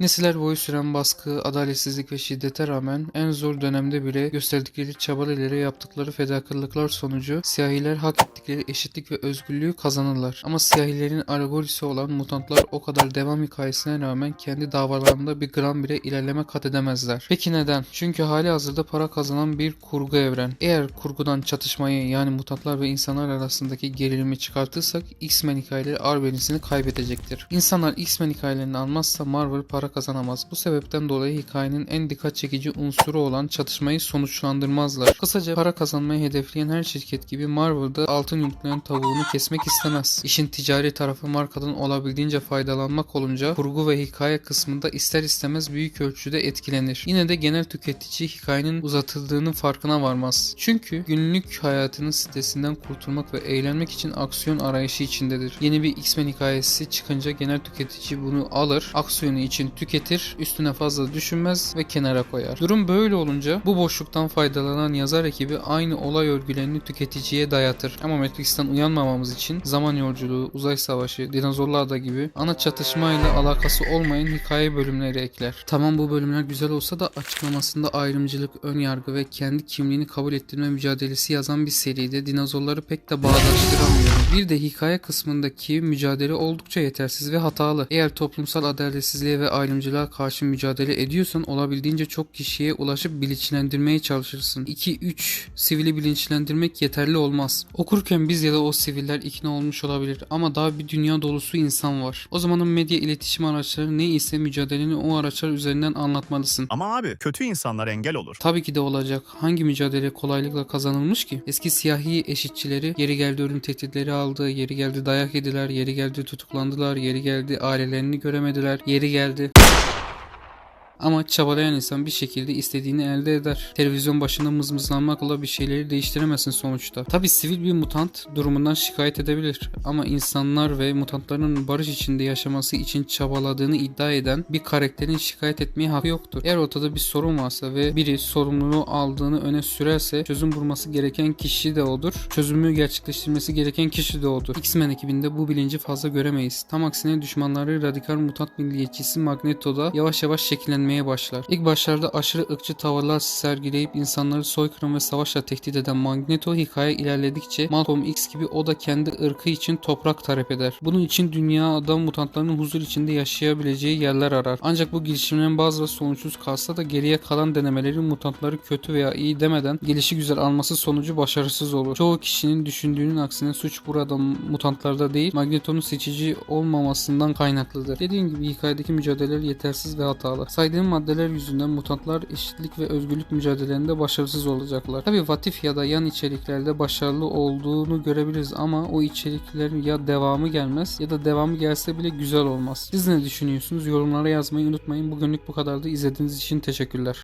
Nesiller boyu süren baskı, adaletsizlik ve şiddete rağmen en zor dönemde bile gösterdikleri çabalarıyla yaptıkları fedakarlıklar sonucu siyahiler hak ettikleri eşitlik ve özgürlüğü kazanırlar. Ama siyahilerin alegorisi olan mutantlar o kadar devam hikayesine rağmen kendi davalarında bir gram bile ilerleme kat edemezler. Peki neden? Çünkü hali hazırda para kazanan bir kurgu evren. Eğer kurgudan çatışmayı yani mutantlar ve insanlar arasındaki gerilimi çıkartırsak X-Men hikayeleri arbenisini kaybedecektir. İnsanlar X-Men hikayelerini almazsa Marvel para kazanamaz. Bu sebepten dolayı hikayenin en dikkat çekici unsuru olan çatışmayı sonuçlandırmazlar. Kısaca para kazanmayı hedefleyen her şirket gibi Marvel'da altın yumurtlayan tavuğunu kesmek istemez. İşin ticari tarafı markadan olabildiğince faydalanmak olunca kurgu ve hikaye kısmında ister istemez büyük ölçüde etkilenir. Yine de genel tüketici hikayenin uzatıldığının farkına varmaz. Çünkü günlük hayatının stresinden kurtulmak ve eğlenmek için aksiyon arayışı içindedir. Yeni bir X-Men hikayesi çıkınca genel tüketici bunu alır, aksiyonu için tüketir, üstüne fazla düşünmez ve kenara koyar. Durum böyle olunca bu boşluktan faydalanan yazar ekibi aynı olay örgülerini tüketiciye dayatır. Ama Matrix'ten uyanmamamız için zaman yolculuğu, uzay savaşı, dinozorlar da gibi ana çatışmayla alakası olmayan hikaye bölümleri ekler. Tamam bu bölümler güzel olsa da açıklamasında ayrımcılık, ön yargı ve kendi kimliğini kabul ettirme mücadelesi yazan bir seride dinozorları pek de bağdaştıramıyorum. Bir de hikaye kısmındaki mücadele oldukça yetersiz ve hatalı. Eğer toplumsal adaletsizliğe ve ayrımcılığa karşı mücadele ediyorsan olabildiğince çok kişiye ulaşıp bilinçlendirmeye çalışırsın. 2-3 sivili bilinçlendirmek yeterli olmaz. Okurken biz ya da o siviller ikna olmuş olabilir ama daha bir dünya dolusu insan var. O zamanın medya iletişim araçları ne ise mücadeleni o araçlar üzerinden anlatmalısın. Ama abi kötü insanlar engel olur. Tabii ki de olacak. Hangi mücadele kolaylıkla kazanılmış ki? Eski siyahi eşitçileri yeri geldi ölüm tehditleri aldı, yeri geldi dayak yediler, yeri geldi tutuklandılar, yeri geldi ailelerini göremediler, yeri geldi. Ama çabalayan insan bir şekilde istediğini elde eder. Televizyon başında mızmızlanmakla bir şeyleri değiştiremezsin sonuçta. Tabi sivil bir mutant durumundan şikayet edebilir. Ama insanlar ve mutantların barış içinde yaşaması için çabaladığını iddia eden bir karakterin şikayet etmeye hakkı yoktur. Eğer ortada bir sorun varsa ve biri sorumluluğu aldığını öne sürerse çözüm bulması gereken kişi de odur. Çözümü gerçekleştirmesi gereken kişi de odur. X-Men ekibinde bu bilinci fazla göremeyiz. Tam aksine düşmanları radikal mutant milliyetçisi Magneto'da yavaş yavaş şekillenmeye başlar. İlk başlarda aşırı ırkçı tavırlar sergileyip insanları soykırım ve savaşla tehdit eden Magneto hikaye ilerledikçe Malcolm X gibi o da kendi ırkı için toprak talep eder. Bunun için dünyada mutantların huzur içinde yaşayabileceği yerler arar. Ancak bu girişimlerin bazıları sonuçsuz kalsa da geriye kalan denemeleri mutantları kötü veya iyi demeden gelişi güzel alması sonucu başarısız olur. Çoğu kişinin düşündüğünün aksine suç burada mutantlarda değil Magneto'nun seçici olmamasından kaynaklıdır. Dediğim gibi hikayedeki mücadeleler yetersiz ve hatalı. Saydığım maddeler yüzünden mutantlar eşitlik ve özgürlük mücadelelerinde başarısız olacaklar. Tabi Vatif ya da yan içeriklerde başarılı olduğunu görebiliriz ama o içeriklerin ya devamı gelmez ya da devamı gelse bile güzel olmaz. Siz ne düşünüyorsunuz? Yorumlara yazmayı unutmayın. Bugünlük bu kadardı. İzlediğiniz için teşekkürler.